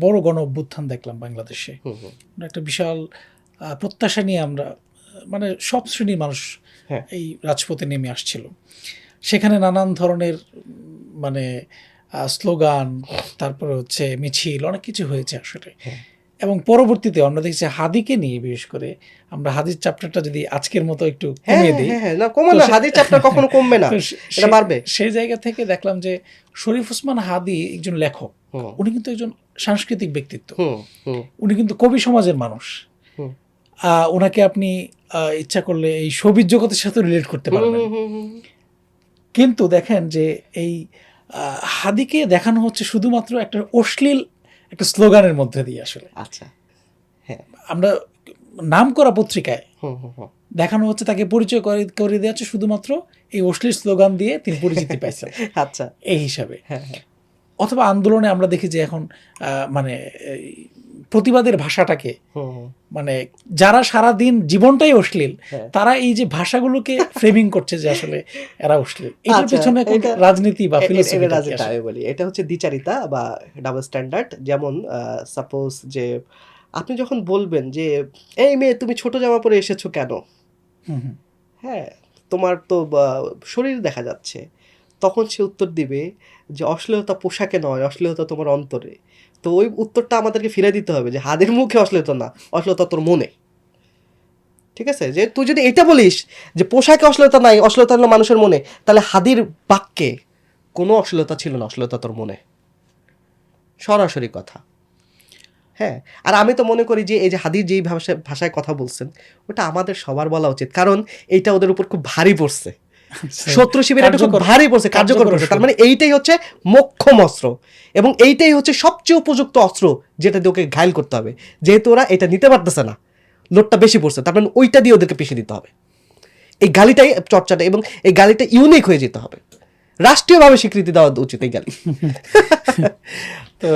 বড় গণ অভ্যুত্থান দেখলাম বাংলাদেশে। একটা বিশাল প্রত্যাশা নিয়ে আমরা মানে সব শ্রেণির মানুষ হ্যাঁ। এই রাজপথে নেমে আসছিল সেখানে নানান ধরনের মানে স্লোগান তারপরে হচ্ছে মিছিল অনেক কিছু হয়েছে আসলে হ্যাঁ। এবং পরবর্তীতে আমরা দেখছি হাদিকে নিয়ে বিশেষ করে আমরা হাদির চ্যাপ্টারটা যদি আজকের মতো একটু কমিয়ে দিই হ্যাঁ না সে- হাদির চ্যাপ্টার কখনো কমবে না সে- এটা বাড়বে সেই জায়গা থেকে দেখলাম যে শরীফ ওসমান হাদি একজন লেখক উনি কিন্তু একজন সাংস্কৃতিক ব্যক্তিত্ব। উনি কিন্তু কবি সমাজের মানুষ। আহ, ওনাকে আপনি ইচ্ছা করলে এই সবিজ জগতের সাথে রিলেট করতে পারবেন। কিন্তু দেখেন যে এই হাদিকে দেখানো হচ্ছে শুধুমাত্র একটা অশ্লীল একটা স্লোগানের মধ্যে দিয়ে আসলে। আচ্ছা হ্যাঁ। আমরা নাম করা পত্রিকায়। দেখানো হচ্ছে তাকে পরিচয় করে করে দেওয়া হচ্ছে শুধুমাত্র এই অশ্লীল স্লোগান দিয়ে তিনি পরিচিতি পাইছেন। আচ্ছা। এই হিসাবে। হ্যাঁ হ্যাঁ। অথবা আন্দোলনে আমরা দেখি যে এখন মানে প্রতিবাদের ভাষাটাকে। মানে যারা সারা দিন জীবনটাই অশ্লীল হ্যাঁ। তারা এই যে ভাষাগুলোকে ফ্রেমিং করছে যে আসলে এরা অশ্লীল। এটার আচ্ছা, পিছনে রাজনীতি বা ফিলোসফি আমি বলি। এটা হচ্ছে দ্বিচারিতা বা ডাবল স্ট্যান্ডার্ড যেমন সাপোজ যে আপনি যখন বলবেন যে এই মেয়ে তুমি ছোট জামা পরে এসেছ কেন? হ্যাঁ তোমার তো শরীর দেখা যাচ্ছে। তখন সে উত্তর দিবে যে অশ্লীলতা পোশাকে নয়, অশ্লীলতা তোমার অন্তরে। তো ওই উত্তরটা আমাদেরকে ফিরে দিতে হবে যে হাদের মুখে অশ্লীলতা না, অশ্লীলতা তোর মনে। ঠিক আছে? যে তুই যদি এটা বলিস যে পোশাকে অশ্লীলতা নাই, অশ্লীলতা হলো মানুষের মনে, তাহলে হাদির বাক্যে কোনো অশ্লীলতা ছিল না, অশ্লীলতা তোর মনে। সরাসরি কথা। হ্যাঁ? আর আমি তো মনে করি যে এই যে হাদির যেই ভাষায় ভাষায় কথা বলছেন, ওটা আমাদের সবার বলা উচিত। কারণ এইটা ওদের উপর খুব ভারী পড়ছে। শত্রু শিবির এটা খুব ভারী পড়ছে কার্যকর পড়ছে তার মানে এইটাই হচ্ছে মোক্ষম অস্ত্র। এবং এইটাই হচ্ছে সবচেয়ে উপযুক্ত অস্ত্র যেটা দিয়ে ওকে ঘায়ল করতে হবে। যেহেতু ওরা এটা নিতে পারতেছে না লোডটা বেশি পড়ছে তার মানে ওইটা দিয়ে ওদেরকে পিছিয়ে দিতে হবে। এই গালিটাই চর্চাটা এবং এই গালিটা ইউনিক হয়ে যেতে হবে। রাষ্ট্রীয়ভাবে স্বীকৃতি দেওয়া উচিত এই গালি। তো